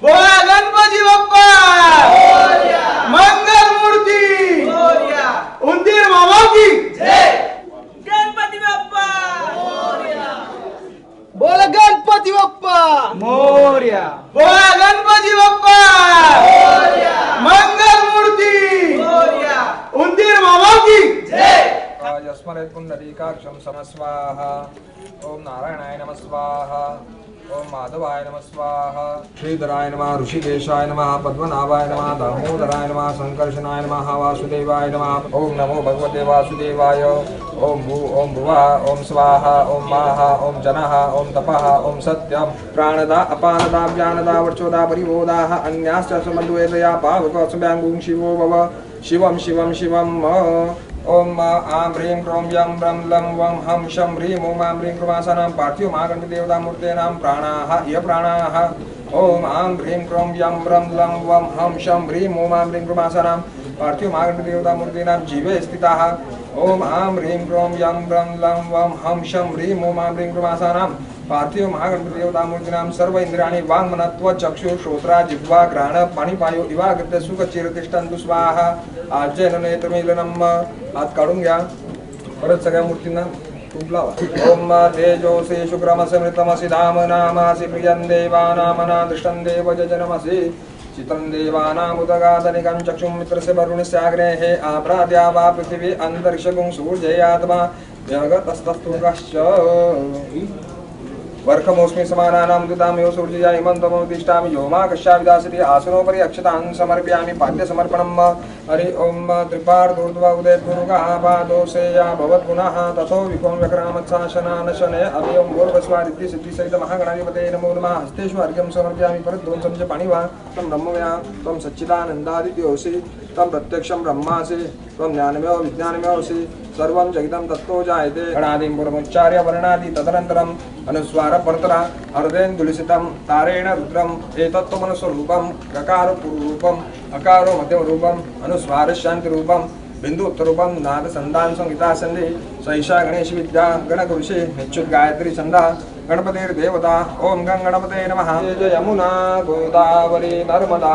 बोला गणपती बाप्पा! मंगल मूर्ती! उंदीर मामा की गणपती बाप्पा! बोला गणपती बाप्पा! मोर्या! बोला गणपती बाप्पा! मंगल मूर्ती! उंदीर मामा की यस्मरेत् पुण्डरीकाक्षं समस्वाहा। ॐ नारायणाय नमः स्वाहा ॐ माधवाय नमः स्वाहा। श्रीधराय नम, ऋषिकेशाय नम, पद्मनाभाय नम, दामोदराय नम सङ्कर्षणाय नम, वासुदेवाय नम। ॐ नमो भगवते वासुदेवाय। ॐ भू ॐ भुवः ॐ स्वाहा ॐ माः ॐ जनः ॐ तपः ॐ सत्यं। प्राणदा, अपानदा, व्यानदा, वर्चोदा, परिबोधाः, अन्याश्च समन्वयतया पावकस्म्याङ्गुं शिवो भव। शिवं शिवं शिवं ॐ आं ह्रीं क्रों यं ब्रं लं वं हं शं ह्रीं ॐ आं ह्रीं कृमासानां पार्थिव महागणपतिदेवतामूर्तेनां प्राणाः य प्राणाः ॐ आं ह्रीं क्रों यं ब्रं लं वं हं शं ह्रीं ॐ आं ह्रीं कृमासानां पार्थिव महागणपतिदेवतामूर्तीनां जीवे स्थिताः। ॐ आं ह्रीं क्रों यं ब्रं लं वं हं शं ह्रीं ॐ आं ह्रीं कृमासानां। पार्थिव महागणपतिदेवतामूर्तीनां सर्व इंद्रियाणि वाङ्मनत्व, चक्षु, श्रोत्रा, जिह्वा, घ्राण, पाणीपायो, इवागत्य सुखचिरतिष्ठन्तु स्वाहा। आजयन नेत्रमीलनम हात काढून घ्या परत सगळ्या मूर्तींना तूप लावा। ओम तेजोसी शुक्रमसि, मृतमसि, धाम नामासि, प्रियं देवानामना दृष्टं देव जजनमसि चित्रं देवानामुदगातनिकं चक्षुं मित्रस्य वरुणस्याग्नेः आप्राद्या वा पृथिवी अन्तरिक्षगुं सूर्ययात्मा जगतस्तस्तुकश्च वर्षमोऽस्मि समानानां यो सूर्यया हिमन्तमोदिष्टामि यो मा कश्याविदासति आसनोपरि अक्षतान् समर्पयामि पाद्यसमर्पणम् हरि ओं त्रिपार्दूर्ध्व उदयद्गुरुगः पादोषेया भवत् पुनः तथो विकों व्यक्रामत्साशनानशने अभियं भूर्वस्वादित्य सिद्धिसहितमहागणाधिपते नमो नमः। हस्तेषु अर्घ्यं समर्पयामि परध्वंसं च पाणिवा त्वं ब्रह्मव्या त्वं सच्चिदानन्दादित्योऽसि। తమ ప్రత్యక్షం బ్రహ్మాసి త్వం విజ్ఞానమే విజ్ఞానమేవసి సర్వం జగితం తత్తో జాయతే గణాది పురముచ్చార్య వర్ణాది తదనంతరం అనుస్వార పరతర హృదయందులిసితం తారేణ రుద్రం ఏతత్వమనుస్వరూపం గకార రూపం అకారో మధ్య రూపం అనుస్వార శాంతి రూపం బిందు ఉత్తరూపం నాద సందాన్ సంగీతా సంధి సైషా గణేష విద్యా గణక ఋషి నిచ్యుత్ గాయత్రి చంద గణపతిర్దేవత ఓం గం గణపతే నమ యమునా గోదావరి నర్మదా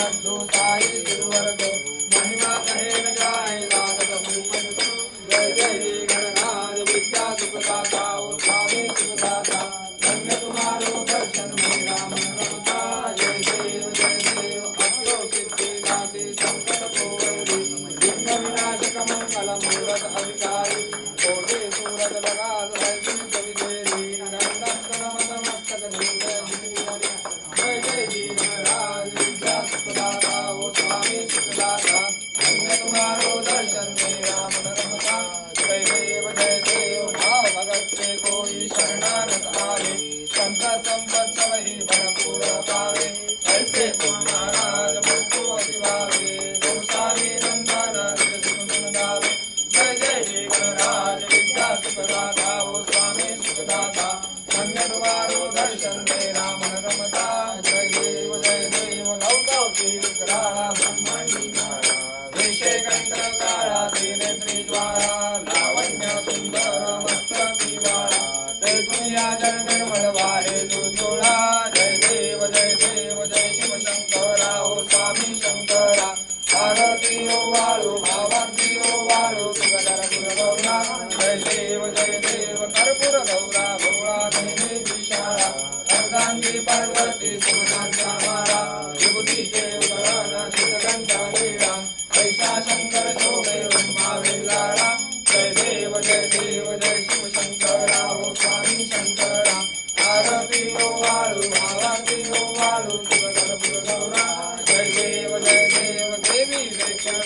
लड्डू साई गुरुवर्गो महिमा कहे न जाए लागत जय जय द्वारा लावण्य सुंदर मस्त दिवाळा जय दुनिया जय जय मनवारे दुजोळा जय देव जय देव जय शिव शंकरा ओ स्वामी शंकरा भारती ओ वाळू भावाती ओ वाळू सुगधर सुरगौरा जय देव जय देव कर्पूर गौरा भोळा देवी विशाळा अर्धांगी पार्वती सुगंधा माळा युवती देव गण सुगंधा लीळा पैसा शंकर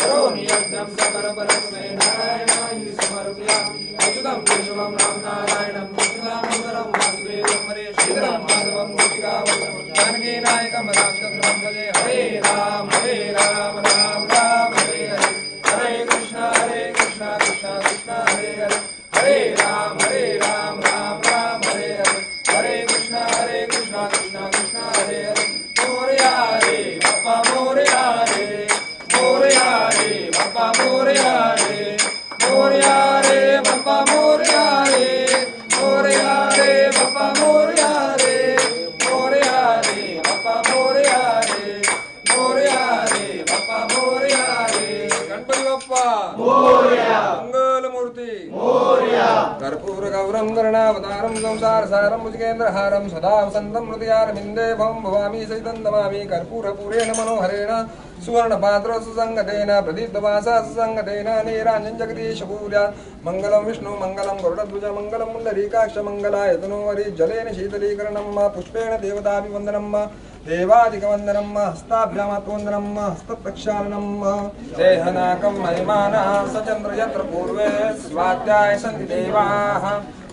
करोमि यज्ञं सकलपरस्मै नारायणाय समर्पयामि अच्युतं केशवं राम नारायणं कृष्णामृतरं वासुदेवं हरे श्रीधरं माधवं गोपिकावतं जानकी नायकं रामचन्द्रं भजे हरे राम हरे राम राम राम हरे हरे हरे कृष्ण हरे कृष्ण कृष्ण कृष्ण हरे हरे हरे राम हरे राम कर्पूर गौरं गरुणावतारं संसार सारं भुजगेन्द्रहारं सदा वसन्तं हृदयारविन्दे भवं भवामि सहितं नमामि कर्पूरपूरेण मनोहरेण सुवर्णपात्र सुसङ्गतेन, प्रदीप्तवासा सुसङ्गतेन, नीराञ्जन जगदीशपूर्यात् मङ्गलं विष्णु, मङ्गलं गरुडध्वज, मङ्गलं पुण्डरीकाक्ष मङ्गलाय तनोहरि जलेन शीतलीकरणं पुष्पेण देवताभिवन्दनं देवादिकवन्दनं हस्ताभ्यामात्वन्दनं हस्तप्रक्षालनं देहनाकं महिमानः सचन्द्र यत्र पूर्वे स्वाध्याय सन्ति देवाः।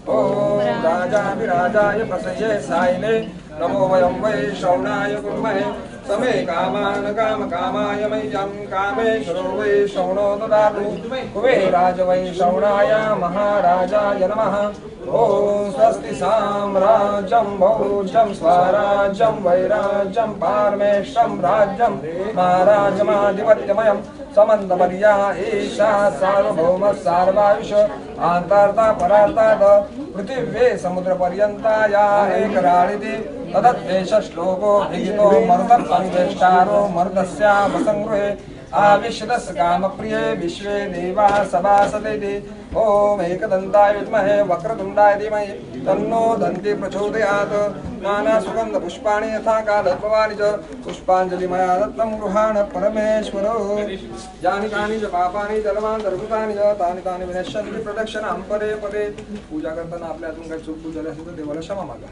ॐ राजाभिराजाय प्रसये सायिने, नमो वयं वै श्रवणाय कुर्महे। समे कामान् कामकामाय मय्यं कामेश्वरो वै श्रवणो ददातु। कुबेराज वै श्रवणाय महाराजाय नमः। ॐ स्वस्ति साम्राज्यं भौज्यं स्वराज्यं, वैराज्यं, पारमेश्वरं राज्यं, महाराजमाधिपत्यमयं समन्तपर्या एषा सार्वभौम सार्वायुष आन्तार्ता परार्तात् पृथिव्ये समुद्रपर्यन्ताया एकराळिति तदद्देश श्लोको विहितो मरुतं संवेष्टारो वसङ्गृहे आविश्यतस्य कामप्रिये विश्वे देवाः सभासदिति ॐ एकदन्ताय विद्महे वक्रतुण्डाय धीमहि। तन्नो दन्ति प्रचोदयात्। नानासुगन्धपुष्पाणि यथा कालत्ववानि च पुष्पाञ्जलिमया दत्तं गृहाण परमेश्वरो। यानि कानि च पापानि जलमान्तर्भूतानि च। तानि तानि विनश्यन्ति प्रदक्षिणां पदे पदे। पूजा करताना आपल्या हातून काही चूक झाली असेल क्षमा मागा.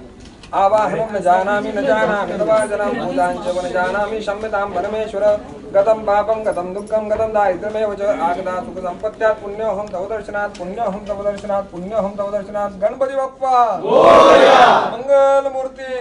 आवाहनं न जानामि न जानामि। तवाजनं पूजाञ्च न जानामि। क्षम्यतां परमेश्वर। गतं पापं गतं दुःखं गतं दारिद्र्यमेव च सुखसम्पत्त्यात् पुण्योऽहं तव दर्शनात् पुण्योऽहं तव दर्शनात् पुण्योऽहं तव दर्शनात्। गणपती बाप्पा! मंगलमूर्ती!